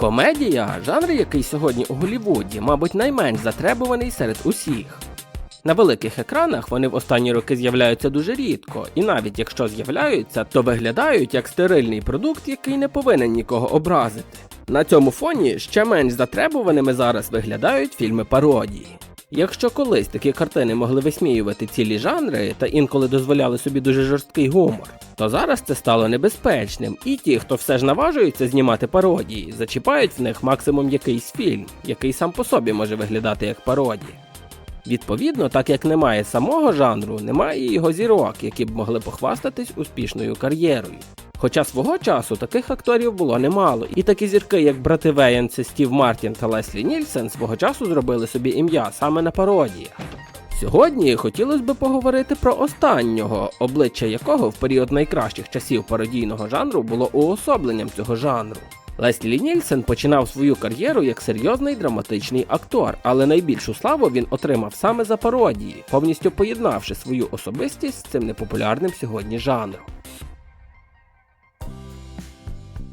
Комедія жанр, який сьогодні у Голлівуді, мабуть, найменш затребуваний серед усіх. На великих екранах вони в останні роки з'являються дуже рідко, і навіть якщо з'являються, то виглядають як стерильний продукт, який не повинен нікого образити. На цьому фоні ще менш затребуваними зараз виглядають фільми пародії. Якщо колись такі картини могли висміювати цілі жанри та інколи дозволяли собі дуже жорсткий гумор, то зараз це стало небезпечним, і ті, хто все ж наважується знімати пародії, зачіпають в них максимум якийсь фільм, який сам по собі може виглядати як пародія. Відповідно, так як немає самого жанру, немає і його зірок, які б могли похвастатись успішною кар'єрою. Хоча свого часу таких акторів було немало, і такі зірки, як брати Веєн, Стів Мартін та Леслі Нільсен, свого часу зробили собі ім'я саме на пародіях. Сьогодні хотілося б поговорити про останнього, обличчя якого в період найкращих часів пародійного жанру було уособленням цього жанру. Леслі Нільсен починав свою кар'єру як серйозний драматичний актор, але найбільшу славу він отримав саме за пародії, повністю поєднавши свою особистість з цим непопулярним сьогодні жанром.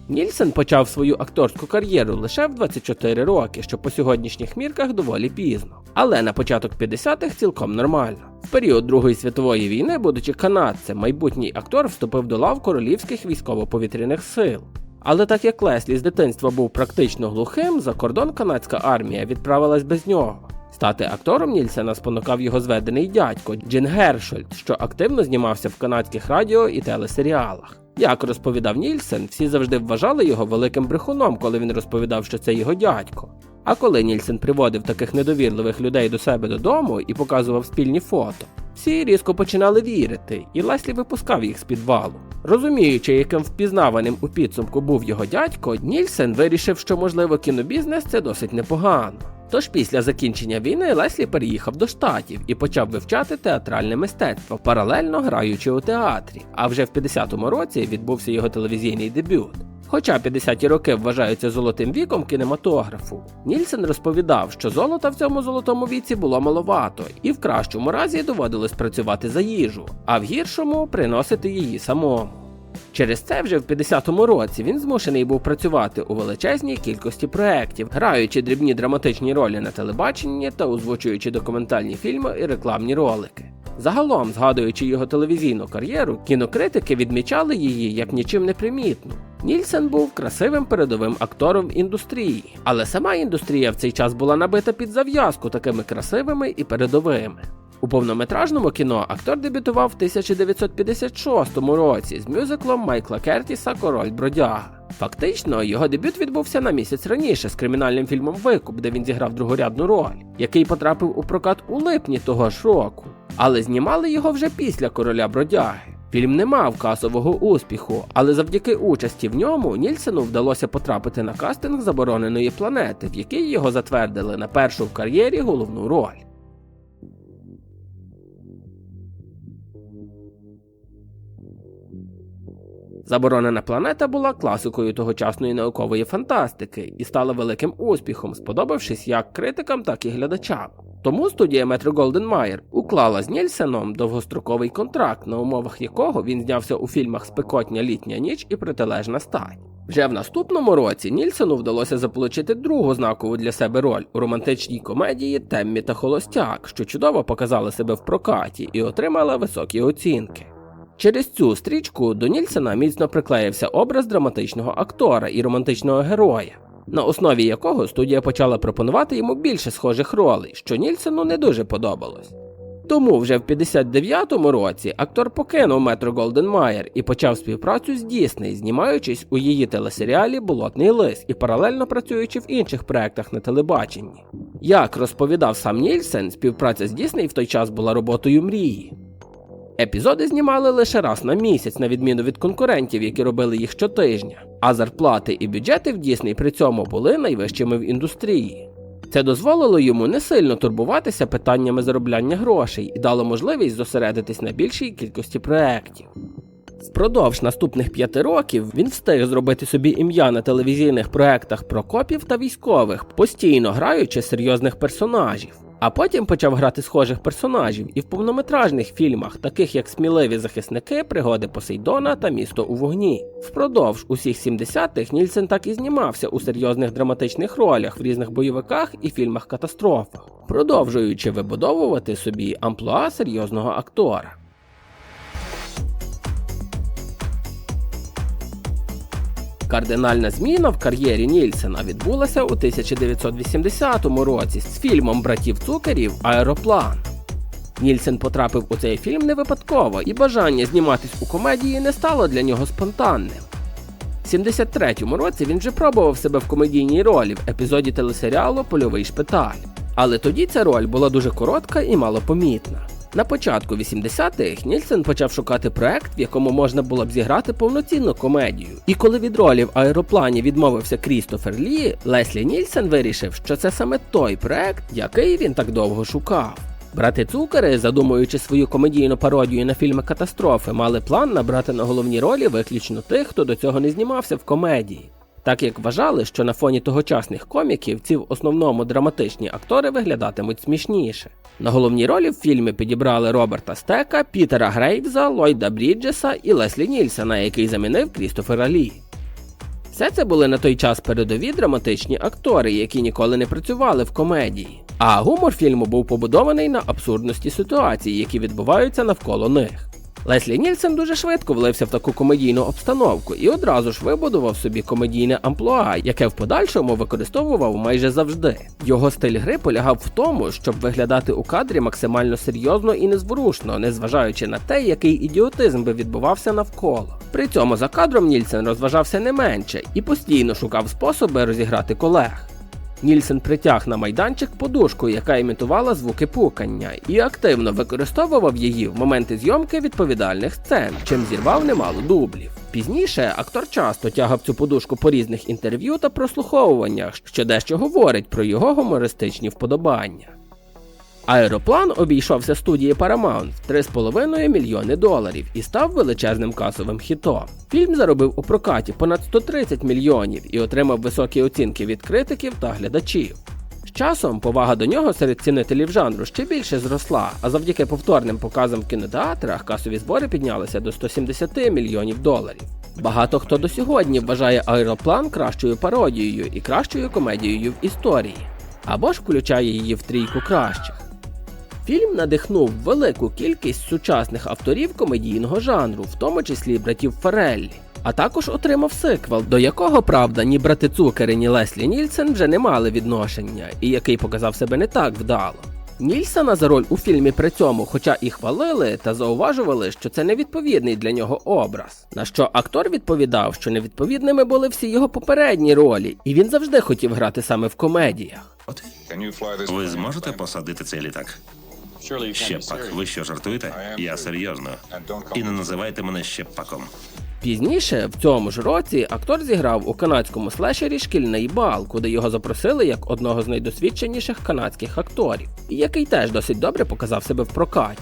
Нільсен почав свою акторську кар'єру лише в 24 роки, що по сьогоднішніх мірках доволі пізно. Але на початок 50-х цілком нормально. В період Другої світової війни, будучи канадцем, майбутній актор вступив до лав королівських військово-повітряних сил. Але так як Леслі з дитинства був практично глухим, за кордон канадська армія відправилась без нього. Стати актором Нільсена спонукав його зведений дядько Джин Гершольд, що активно знімався в канадських радіо і телесеріалах. Як розповідав Нільсен, всі завжди вважали його великим брехуном, коли він розповідав, що це його дядько. А коли Нільсен приводив таких недовірливих людей до себе додому і показував спільні фото, всі різко починали вірити, і Леслі випускав їх з підвалу. Розуміючи, яким впізнаваним у підсумку був його дядько, Нільсен вирішив, що можливо кінобізнес це досить непогано. Тож після закінчення війни Леслі переїхав до штатів і почав вивчати театральне мистецтво, паралельно граючи у театрі. А вже в 50-му році відбувся його телевізійний дебют. Хоча 50-ті роки вважаються золотим віком кінематографу, Нільсен розповідав, що золота в цьому золотому віці було маловато, і в кращому разі доводилось працювати за їжу, а в гіршому приносити її самому. Через це вже в 50-му році він змушений був працювати у величезній кількості проєктів, граючи дрібні драматичні ролі на телебаченні та озвучуючи документальні фільми і рекламні ролики. Загалом, згадуючи його телевізійну кар'єру, кінокритики відмічали її як нічим не примітну. Нільсен був красивим передовим актором індустрії, але сама індустрія в цей час була набита під зав'язку такими красивими і передовими. У повнометражному кіно актор дебютував в 1956 році з мюзиклом Майкла Кертіса Король Бродяга. Фактично, його дебют відбувся на місяць раніше з кримінальним фільмом Викуп, де він зіграв другорядну роль, який потрапив у прокат у липні того ж року. Але знімали його вже після короля бродяги. Фільм не мав касового успіху, але завдяки участі в ньому Нільсену вдалося потрапити на кастинг забороненої планети, в який його затвердили на першу в кар'єрі головну роль. Заборонена планета була класикою тогочасної наукової фантастики і стала великим успіхом, сподобавшись як критикам, так і глядачам. Тому студія Метро Голден Майер уклала з Нільсеном довгостроковий контракт, на умовах якого він знявся у фільмах Спекотня літня ніч і протилежна стать. Вже в наступному році Нільсену вдалося заполучити другу знакову для себе роль у романтичній комедії Теммі та Холостяк, що чудово показали себе в прокаті і отримала високі оцінки. Через цю стрічку до Нільсена міцно приклеївся образ драматичного актора і романтичного героя, на основі якого студія почала пропонувати йому більше схожих ролей, що Нільсену не дуже подобалось. Тому вже в 59-му році актор покинув Метро Голден Майер і почав співпрацю з Дісней, знімаючись у її телесеріалі Болотний лис і паралельно працюючи в інших проектах на телебаченні. Як розповідав сам Нільсен, співпраця з Дісней в той час була роботою мрії. Епізоди знімали лише раз на місяць, на відміну від конкурентів, які робили їх щотижня, а зарплати і бюджети в Дісней при цьому були найвищими в індустрії. Це дозволило йому не сильно турбуватися питаннями заробляння грошей і дало можливість зосередитись на більшій кількості проєктів. Впродовж наступних п'яти років він встиг зробити собі ім'я на телевізійних проектах про копів та військових, постійно граючи серйозних персонажів. А потім почав грати схожих персонажів і в повнометражних фільмах, таких як Сміливі захисники, пригоди Посейдона та Місто у вогні. Впродовж усіх 70-х Нільсен так і знімався у серйозних драматичних ролях в різних бойовиках і фільмах-катастрофах, продовжуючи вибудовувати собі амплуа серйозного актора. Кардинальна зміна в кар'єрі Нільсена відбулася у 1980 році з фільмом братів Цукерів Аероплан. Нільсен потрапив у цей фільм не випадково, і бажання зніматись у комедії не стало для нього спонтанним. У 73-му році він вже пробував себе в комедійній ролі в епізоді телесеріалу Польовий шпиталь. Але тоді ця роль була дуже коротка і малопомітна. На початку 80-х Нільсен почав шукати проект, в якому можна було б зіграти повноцінну комедію. І коли від ролі в аероплані відмовився Крістофер Лі, Леслі Нільсен вирішив, що це саме той проект, який він так довго шукав. Брати Цукери, задумуючи свою комедійну пародію на фільми катастрофи, мали план набрати на головні ролі виключно тих, хто до цього не знімався в комедії. Так як вважали, що на фоні тогочасних коміків ці в основному драматичні актори виглядатимуть смішніше. На головні ролі в фільмі підібрали Роберта Стека, Пітера Грейвза, Ллойда Бріджеса і Леслі Нільсона, який замінив Крістофера Лі. Все це були на той час передові драматичні актори, які ніколи не працювали в комедії. А гумор фільму був побудований на абсурдності ситуацій, які відбуваються навколо них. Леслі Нільсен дуже швидко влився в таку комедійну обстановку і одразу ж вибудував собі комедійне амплуа, яке в подальшому використовував майже завжди. Його стиль гри полягав в тому, щоб виглядати у кадрі максимально серйозно і незворушно, незважаючи на те, який ідіотизм би відбувався навколо. При цьому за кадром Нільсен розважався не менше і постійно шукав способи розіграти колег. Нільсен притяг на майданчик подушку, яка імітувала звуки пукання, і активно використовував її в моменти зйомки відповідальних сцен, чим зірвав немало дублів. Пізніше актор часто тягав цю подушку по різних інтерв'ю та прослуховуваннях, що дещо говорить про його гумористичні вподобання. Аероплан обійшовся студії Paramount в 3,5 мільйони доларів і став величезним касовим хітом. Фільм заробив у прокаті понад 130 мільйонів і отримав високі оцінки від критиків та глядачів. З часом повага до нього серед цінителів жанру ще більше зросла, а завдяки повторним показам в кінотеатрах касові збори піднялися до 170 мільйонів доларів. Багато хто до сьогодні вважає аероплан кращою пародією і кращою комедією в історії, або ж включає її в трійку кращих. Фільм надихнув велику кількість сучасних авторів комедійного жанру, в тому числі братів Фареллі. А також отримав сиквел, до якого, правда, ні брати Цукери, ні Леслі Нільсен вже не мали відношення, і який показав себе не так вдало. Нільсена за роль у фільмі при цьому, хоча і хвалили, та зауважували, що це невідповідний для нього образ. На що актор відповідав, що невідповідними були всі його попередні ролі, і він завжди хотів грати саме в комедіях. Ви зможете посадити цей літак? Щепак, ви що жартуєте? Я серйозно. І не називайте мене щепаком. Пізніше, в цьому ж році, актор зіграв у канадському слешері Шкільний бал, куди його запросили як одного з найдосвідченіших канадських акторів, який теж досить добре показав себе в прокаті.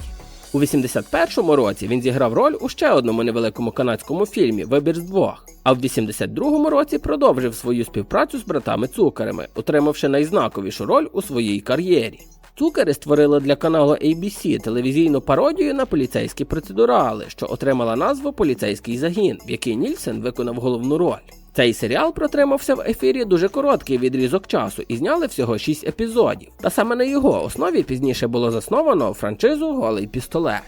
У 81-му році він зіграв роль у ще одному невеликому канадському фільмі Вибір з двох. А в 82-му році продовжив свою співпрацю з братами Цукерами, отримавши найзнаковішу роль у своїй кар'єрі. Цукери створили для каналу ABC телевізійну пародію на поліцейські процедурали, що отримала назву Поліцейський загін, в якій Нільсен виконав головну роль. Цей серіал протримався в ефірі дуже короткий відрізок часу і зняли всього 6 епізодів. Та саме на його основі пізніше було засновано франшизу Голий пістолет.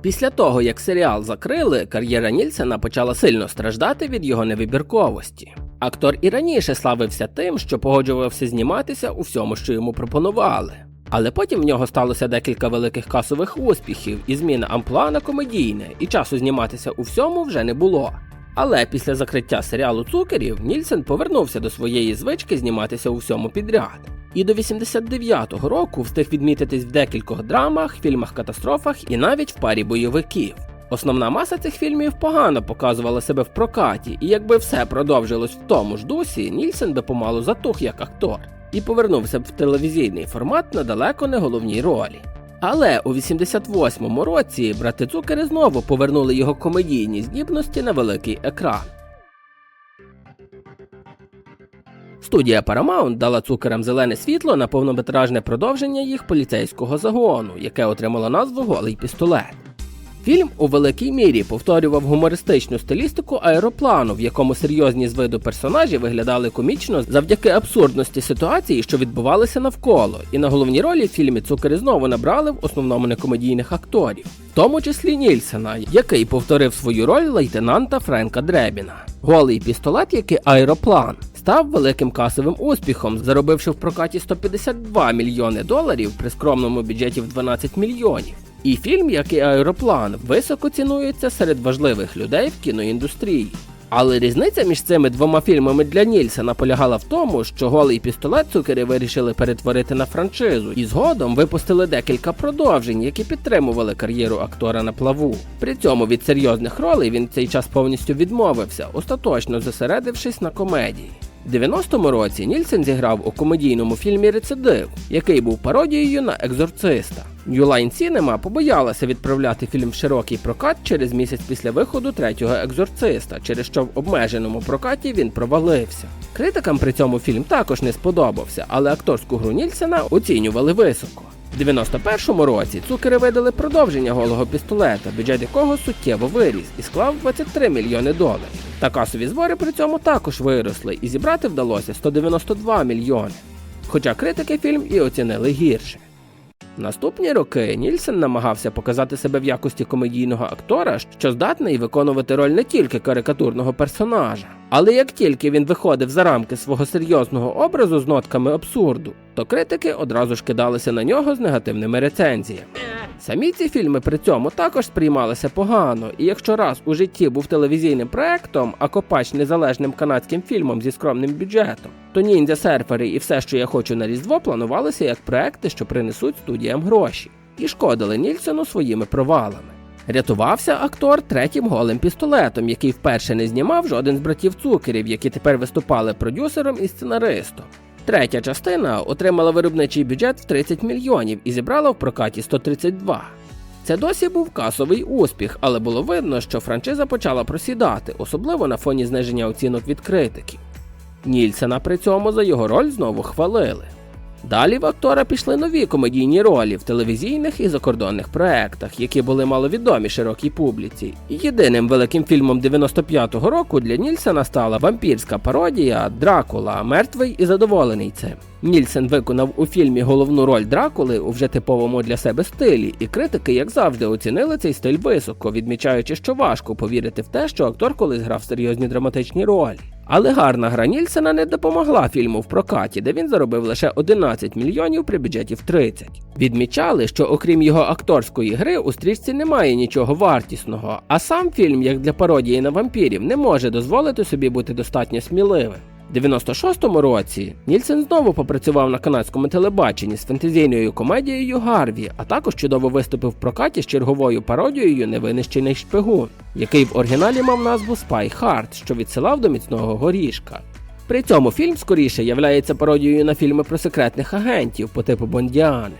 Після того, як серіал закрили, кар'єра Нільсена почала сильно страждати від його невибірковості. Актор і раніше славився тим, що погоджувався зніматися у всьому, що йому пропонували. Але потім в нього сталося декілька великих касових успіхів, і зміна амплуа на комедійне, і часу зніматися у всьому вже не було. Але після закриття серіалу Цукерів Нільсен повернувся до своєї звички зніматися у всьому підряд. І до 89-го року встиг відмітитись в декількох драмах, фільмах-катастрофах і навіть в парі бойовиків. Основна маса цих фільмів погано показувала себе в прокаті, і якби все продовжилось в тому ж дусі, Нільсен би помалу затух як актор і повернувся б в телевізійний формат на далеко не головній ролі. Але у 88-му році брати Цукери знову повернули його комедійні здібності на великий екран. Студія Paramount дала цукерам зелене світло на повнометражне продовження їх поліцейського загону, яке отримало назву Голий пістолет. Фільм у великій мірі повторював гумористичну стилістику аероплану, в якому серйозні з виду персонажі виглядали комічно завдяки абсурдності ситуації, що відбувалися навколо. І на головній ролі в фільмі цукери знову набрали в основному некомедійних акторів, в тому числі Нільсена, який повторив свою роль лейтенанта Френка Дребіна. Голий пістолет, як і аероплан, став великим касовим успіхом, заробивши в прокаті 152 мільйони доларів при скромному бюджеті в 12 мільйонів. І фільм, як і аероплан, високо цінується серед важливих людей в кіноіндустрії. Але різниця між цими двома фільмами для Нільсена полягала в тому, що голий пістолет цукери вирішили перетворити на франшизу, і згодом випустили декілька продовжень, які підтримували кар'єру актора на плаву. При цьому від серйозних ролей він цей час повністю відмовився, остаточно зосередившись на комедії. У 90-му році Нільсен зіграв у комедійному фільмі Рецидив, який був пародією на екзорциста. New Line Cinema побоялася відправляти фільм в широкий прокат через місяць після виходу третього екзорциста, через що в обмеженому прокаті він провалився. Критикам при цьому фільм також не сподобався, але акторську гру Нільсена оцінювали високо. У 91-му році цукери видали продовження голого пістолета, бюджет якого суттєво виріс і склав 23 мільйони доларів. Та касові збори при цьому також виросли, і зібрати вдалося 192 мільйони. Хоча критики фільм і оцінили гірше. Наступні роки Нільсен намагався показати себе в якості комедійного актора, що здатний виконувати роль не тільки карикатурного персонажа. Але як тільки він виходив за рамки свого серйозного образу з нотками абсурду, то критики одразу ж кидалися на нього з негативними рецензіями. Самі ці фільми при цьому також сприймалися погано, і якщо раз у житті був телевізійним проектом, а Копач незалежним канадським фільмом зі скромним бюджетом, то ніндзя серфери і все, що я хочу на Різдво, планувалися як проекти, що принесуть студіям гроші, і шкодили Нільсону своїми провалами. Рятувався актор третім голим пістолетом, який вперше не знімав жоден з братів цукерів, які тепер виступали продюсером і сценаристом. Третя частина отримала виробничий бюджет в 30 мільйонів і зібрала в прокаті 132. Це досі був касовий успіх, але було видно, що франшиза почала просідати, особливо на фоні зниження оцінок від критиків. Нільсена при цьому за його роль знову хвалили. Далі в актора пішли нові комедійні ролі в телевізійних і закордонних проектах, які були маловідомі широкій публіці. Єдиним великим фільмом 95-го року для Нільсена стала вампірська пародія Дракула, мертвий і задоволений цим. Нільсен виконав у фільмі головну роль Дракули у вже типовому для себе стилі, і критики, як завжди, оцінили цей стиль високо, відмічаючи, що важко повірити в те, що актор колись грав серйозні драматичні ролі. Але гарна гра Нільсена не допомогла фільму в прокаті, де він заробив лише 11 мільйонів при бюджеті в 30. Відмічали, що окрім його акторської гри у стрічці немає нічого вартісного, а сам фільм, як для пародії на вампірів, не може дозволити собі бути достатньо сміливим. У 96-му році Нільсен знову попрацював на канадському телебаченні з фентезійною комедією Гарві, а також чудово виступив в прокаті з черговою пародією Невинищений шпигун, який в оригіналі мав назву Spy Hard, що відсилав до міцного горішка. При цьому фільм скоріше являється пародією на фільми про секретних агентів по типу Бондіани.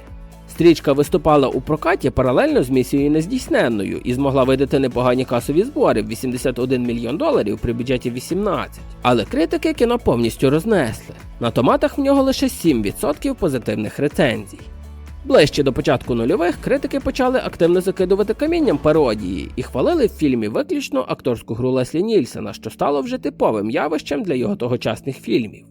Стрічка виступала у прокаті паралельно з місією нездійсненною і змогла видати непогані касові збори в 81 мільйон доларів при бюджеті 18. Але критики кіно повністю рознесли. На томатах в нього лише 7% позитивних рецензій. Ближче до початку нульових критики почали активно закидувати камінням пародії і хвалили в фільмі виключно акторську гру Леслі Нільсена, що стало вже типовим явищем для його тогочасних фільмів.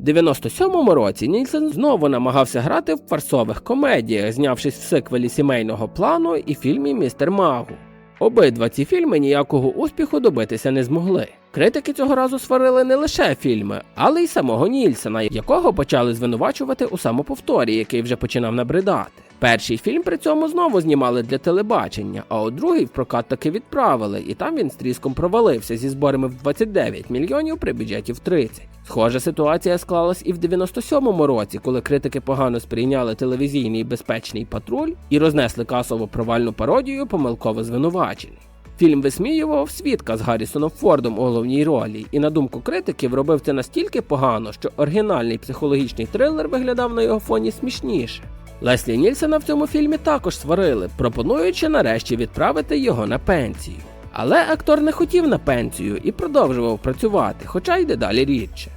У 97-му році Нільсен знову намагався грати в фарсових комедіях, знявшись в сиквелі сімейного плану і фільмі Містер Магу. Обидва ці фільми ніякого успіху добитися не змогли. Критики цього разу сварили не лише фільми, але й самого Нільсена, якого почали звинувачувати у самоповторі, який вже починав набридати. Перший фільм при цьому знову знімали для телебачення, а от другий в прокат таки відправили, і там він з тріском провалився зі зборами в 29 мільйонів при бюджеті в 30. Схожа ситуація склалась і в 97-му році, коли критики погано сприйняли телевізійний безпечний патруль і рознесли касово провальну пародію помилково звинувачений. Фільм висміював свідка з Гаррісоном Фордом у головній ролі, і на думку критиків робив це настільки погано, що оригінальний психологічний трилер виглядав на його фоні смішніше. Леслі Нільсена в цьому фільмі також сварили, пропонуючи нарешті відправити його на пенсію. Але актор не хотів на пенсію і продовжував працювати, хоча й дедалі рідше.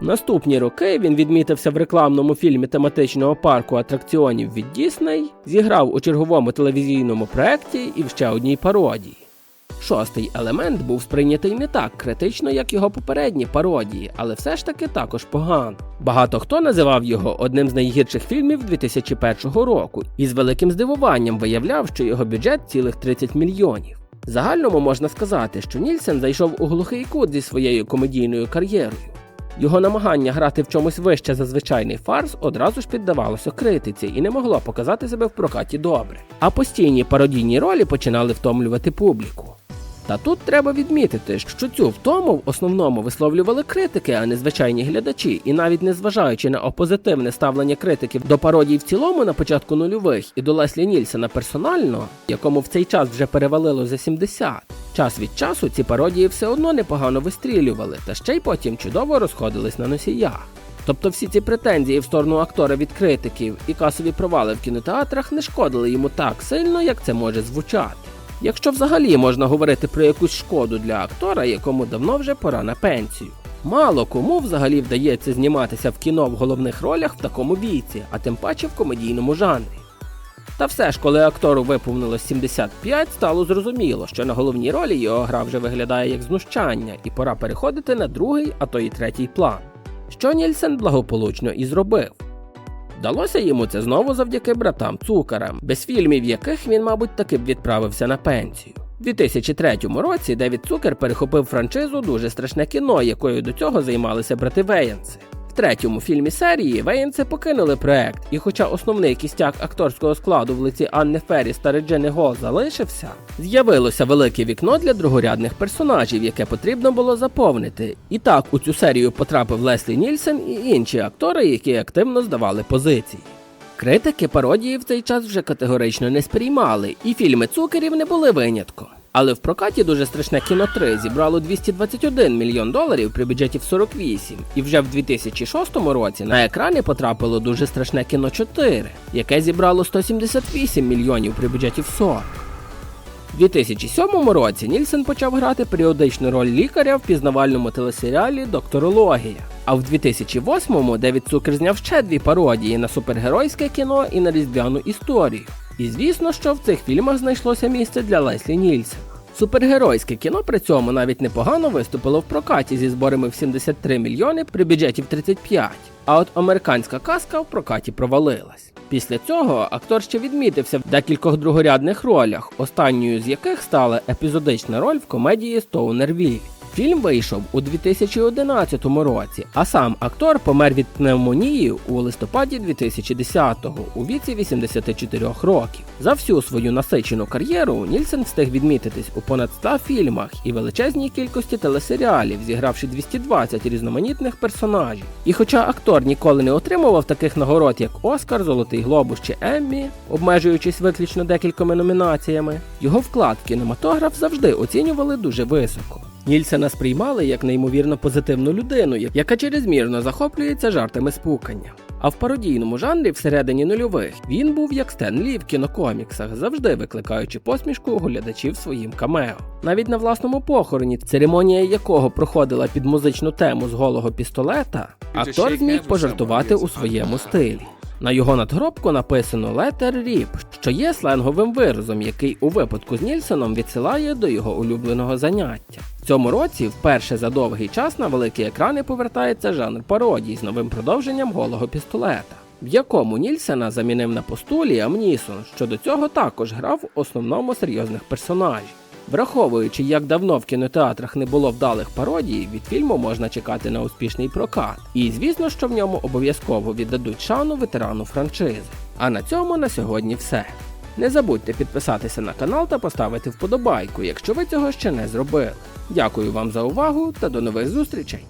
Наступні роки він відмітився в рекламному фільмі тематичного парку атракціонів від Дісней, зіграв у черговому телевізійному проєкті і в ще одній пародії. Шостий елемент був сприйнятий не так критично, як його попередні пародії, але все ж таки також погано. Багато хто називав його одним з найгірших фільмів 2001 року і з великим здивуванням виявляв, що його бюджет цілих 30 мільйонів. Загальному можна сказати, що Нільсен зайшов у глухий кут зі своєю комедійною кар'єрою. Його намагання грати в чомусь вище за звичайний фарс одразу ж піддавалося критиці і не могло показати себе в прокаті добре. А постійні пародійні ролі починали втомлювати публіку. Та тут треба відмітити, що цю втому в основному висловлювали критики, а не звичайні глядачі, і навіть незважаючи на опозитивне ставлення критиків до пародій в цілому на початку нульових і до Леслі Нільсена персонально, якому в цей час вже перевалило за 70, час від часу ці пародії все одно непогано вистрілювали, та ще й потім чудово розходились на носіях. Тобто всі ці претензії в сторону актора від критиків і касові провали в кінотеатрах не шкодили йому так сильно, як це може звучати. Якщо взагалі можна говорити про якусь шкоду для актора, якому давно вже пора на пенсію. Мало кому взагалі вдається зніматися в кіно в головних ролях в такому віці, а тим паче в комедійному жанрі. Та все ж, коли актору виповнилось 75, стало зрозуміло, що на головній ролі його гра вже виглядає як знущання, і пора переходити на другий, а то й третій план. Що Нільсен благополучно і зробив. Вдалося йому це знову завдяки братам Цукарам, без фільмів яких він, мабуть, таки б відправився на пенсію. У 2003 році Девід Цукер перехопив франшизу дуже страшне кіно, якою до цього займалися брати Веєнси. В третьому фільмі серії Веєнси покинули проект, і хоча основний кістяк акторського складу в лиці Анни Ферріс та Реджини Гол залишився, з'явилося велике вікно для другорядних персонажів, яке потрібно було заповнити. І так у цю серію потрапив Леслі Нільсен і інші актори, які активно здавали позиції. Критики пародії в цей час вже категорично не сприймали, і фільми цукерів не були винятком. Але в прокаті дуже страшне кіно 3 зібрало 221 мільйон доларів при бюджеті в 48, і вже в 2006 році на екрани потрапило дуже страшне кіно 4, яке зібрало 178 мільйонів при бюджеті в 40. У 2007 році Нільсен почав грати періодичну роль лікаря в пізнавальному телесеріалі Докторологія. А в 2008-му Девід Цукер зняв ще дві пародії на супергеройське кіно і на різдвяну історію. І звісно, що в цих фільмах знайшлося місце для Леслі Нільсена. Супергеройське кіно при цьому навіть непогано виступило в прокаті зі зборами в 73 мільйони при бюджеті в 35. А от американська казка в прокаті провалилась. Після цього актор ще відмітився в декількох другорядних ролях, останньою з яких стала епізодична роль в комедії Стоунервіль. Фільм вийшов у 2011 році, а сам актор помер від пневмонії у листопаді 2010-го у віці 84 років. За всю свою насичену кар'єру Нільсен встиг відмітитись у понад 100 фільмах і величезній кількості телесеріалів, зігравши 220 різноманітних персонажів. І хоча актор ніколи не отримував таких нагород, як Оскар, Золотий Глобус чи Еммі, обмежуючись виключно декількома номінаціями, його вклад в кінематограф завжди оцінювали дуже високо. Нільсена сприймали як неймовірно позитивну людину, яка чрезмірно захоплюється жартами спукання. А в пародійному жанрі всередині нульових він був як Стен Лі в кінокоміксах, завжди викликаючи посмішку у глядачів своїм камео. Навіть на власному похороні, церемонія якого проходила під музичну тему з голого пістолета, актор зміг пожартувати у своєму стилі. На його надгробку написано Letter Rip, що є сленговим виразом, який у випадку з Нільсеном відсилає до його улюбленого заняття. В цьому році вперше за довгий час на великі екрани повертається жанр пародій з новим продовженням голого пістолета, в якому Нільсена замінив на посту Ліам Нісон, що до цього також грав в основному серйозних персонажів. Враховуючи, як давно в кінотеатрах не було вдалих пародій, від фільму можна чекати на успішний прокат. І звісно, що в ньому обов'язково віддадуть шану ветерану франшизи. А на цьому на сьогодні все. Не забудьте підписатися на канал та поставити вподобайку, якщо ви цього ще не зробили. Дякую вам за увагу та до нових зустрічей!